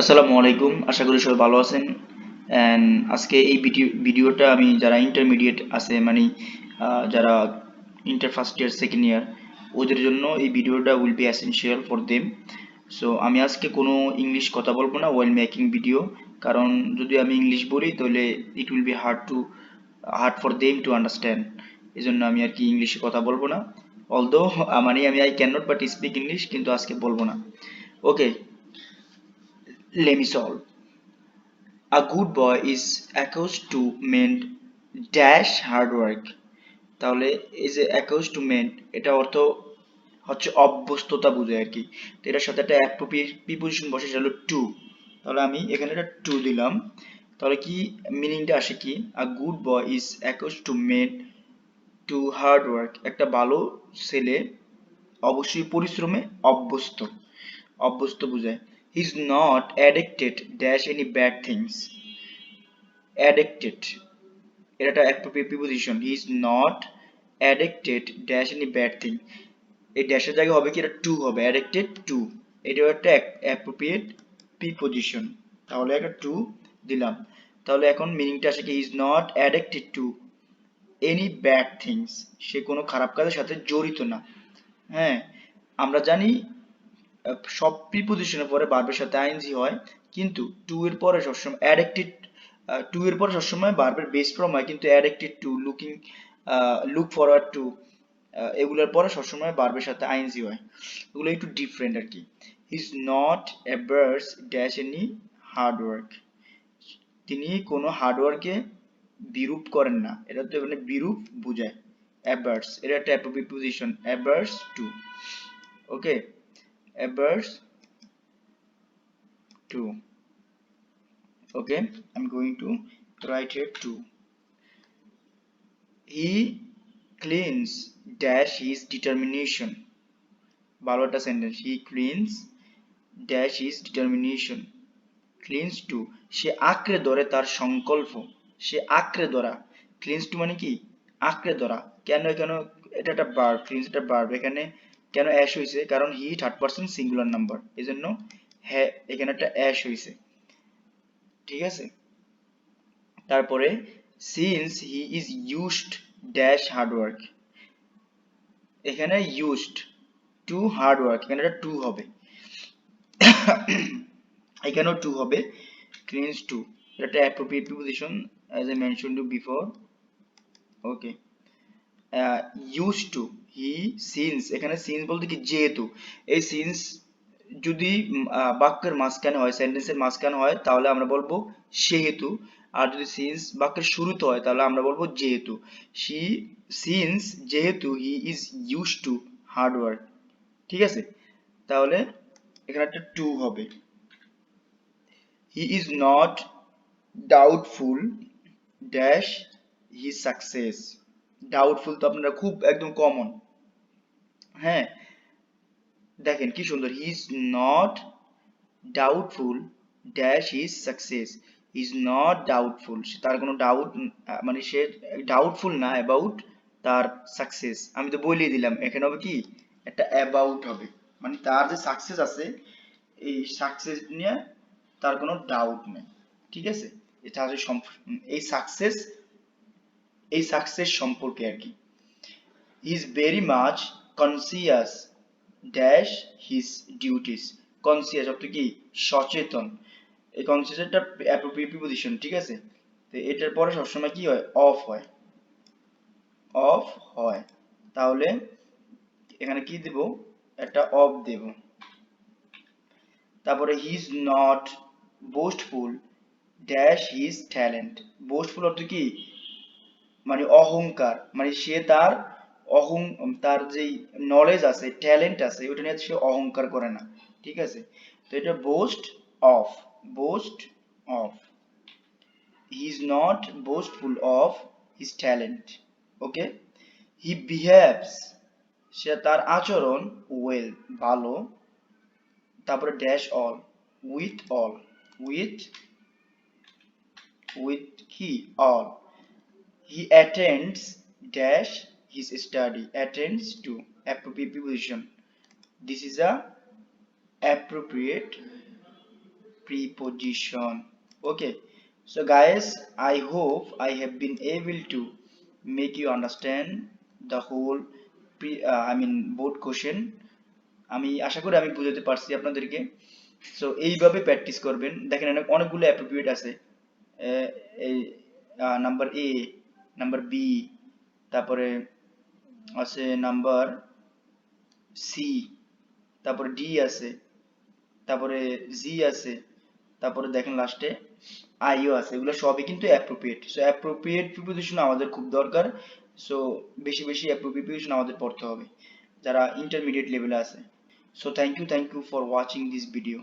আসসালামু আলাইকুম, আশা করি সবাই ভালো আছেন। অ্যান্ড আজকে এই ভিডিও ভিডিওটা আমি যারা ইন্টারমিডিয়েট আছে মানে যারা inter first year second year ওদের জন্য এই ভিডিওটা will be essential for them so আমি আজকে কোনো ইংলিশ কথা বলব না ওয়েল মেকিং ভিডিও কারণ যদি আমি ইংলিশ বলি, তাহলে it will be hard to hard for them to understand এই জন্য আমি আর কি ইংলিশে কথা বলব না। অলদো মানে আমি I can not but speak English কিন্তু আজকে বলব না। ওকে let me solve. A good boy is echoes to meant dash hard work. তাহলে এই যে echoes to meant, এটা অর্থ হচ্ছে অভ্যস্ততা বোঝায় আর কি। তো এটার সাথে একটা প্রিপোজিশন বসে, সেটা টু তাহলে আমি এখানে একটা টু দিলাম। তাহলে কি মিনিংটা আসে কি? A good boy is echoes to meant to hard work একটা ভালো ছেলে অবশ্যই পরিশ্রমে অভ্যস্ত। অভ্যস্ত বোঝায়। Is not addicted dash any bad things addicted এটা একটা preposition he is not addicted dash any bad thing এই ড্যাশের জায়গায় হবে কি? এটা টু হবে অ্যাডিক্টেড টু এটাও একটা অ্যাপ্রোপ্রিয়েট প্রিপোজিশন তাহলে একটা টু দিলাম। তাহলে এখন মিনিংটা আসে কি? Is not addicted to any bad things সে কোনো খারাপ কাজের সাথে জড়িত না। হ্যাঁ আমরা জানি সব প্রিপোজিশনের পরে ভার্বের সাথে আইএনজি হয়, কিন্তু টু এর পরে সবসময় অ্যাডেক্টেড টু এর পরে সবসময় ভার্বের বেস ফর্ম হয়, কিন্তু addicted to looking look forward to এগুলোর পরে সবসময় ভার্বের সাথে আইএনজি হয়। এগুলো একটু ডিফারেন্ট আর কি। Is not averse dash any hard work তিনি কোনো হার্ডওয়ার্কে বিরূপ করেন না। এটা তো মানে বিরূপ বোঝায়। অ্যাভার্স এটা একটা preposition averse to okay averse to okay i'm going to write here two he cleans dash his determination ভালো একটা sentence he cleans dash his determination cleans to সে আঁকড়ে ধরে তার সংকল্প সে আঁকড়ে ধরা cleans to মানে কি আঁকড়ে ধরা কেন কেন এটা একটা ভার্ব cleans একটা ভার্ব এখানে কেন অ্যাশ হয়েছে? কারণ he third person singular number এই জন্য এখানে একটা অ্যাশ হয়েছে। ঠিক আছে? তারপরে since he is used dash hard work এখানে ইউজড টু হার্ড ওয়ার্ক এখানে একটা টু হবে। এখানেও টু হবে ক্লিনস টু এটা appropriate preposition as I mention to before okay use to he since এখানে সিন্স বলতে কি? যেহেতু। এই সিন্স যদি বাক্যের মাঝখানে হয় সেন্টেন্সের মাঝখানে হয়, তাহলে আমরা বলব সেহেতু। আর যদি সিন্স বাক্যের শুরুতে হয়, তাহলে আমরা বলব যেহেতু। সি সিন্স যেহেতু he is used to hard work ঠিক আছে? তাহলে এখানে একটা টু হবে। He is not doubtful dash he success doubtful তো আপনারা খুব একদম কমন হ্যাঁ। দেখেন কি সুন্দর। He is not doubtful dash his success is not doubtful তার কোনো ডাউট মানে সে ডাউটফুল না অ্যাবাউট তার সাকসেস আমি তো বলেই দিলাম, এখানে হবে কি? একটা অ্যাবাউট হবে। মানে তার যে সাকসেস আছে, এই সাকসেস নিয়ে তার কোনো ডাউট নেই। ঠিক আছে? এটা হচ্ছে এই সাকসেস এই সাকসেস সম্পর্কে আর কি। Is very much conscious dash his duties conscious অর্থ কি? সচেতন। এই কনসিয়াস একটা অ্যাপ্রোপ্রিয়েট প্রিপোজিশন ঠিক আছে? তো এটার পরে সবসময় কি হয়? অফ হয়। অফ হয়। তাহলে এখানে কি দেব? একটা অফ দেব। তারপরে he is not boastful dash his talent boastful অর্থ কি? মানে অহংকার। মানে সে তার অহং তার যেই নলেজ আছে ট্যালেন্ট আছে ওটা নিয়ে সে অহংকার করে না, ঠিক আছে? তো এটা boast of boast of he is not boastful of his talent okay he behaves সে তার আচরণ ওয়েল ভালো, তারপরে dash all with all with with কি all he attends dash his study attends to appropriate preposition this is a appropriate preposition okay so guys i hope i have been able to make you understand the whole pre uh, i mean board question আমি আশা করি আমি বুঝাতে পারছি আপনাদেরকে so এইভাবে practice করবেন দেখেন অনেকগুলো অ্যাপ্রোপ্রিয়েট আছে নাম্বার এ নাম্বার বি তারপরে আছে নাম্বার সি তারপরে ডি আছে, তারপরে জি আছে, তারপরে দেখেন লাস্টে আইও আছে, এগুলো সবই কিন্তু অ্যাপ্রোপ্রিয়েট সো অ্যাপ্রোপ্রিয়েট প্রিপোজিশন আমাদের খুব দরকার সো বেশি বেশি অ্যাপ্রোপ্রিয়েট প্রিপোজিশন আমাদের পড়তে হবে, যারা ইন্টারমিডিয়েট লেভেলে আছে। So thank you thank you for watching this video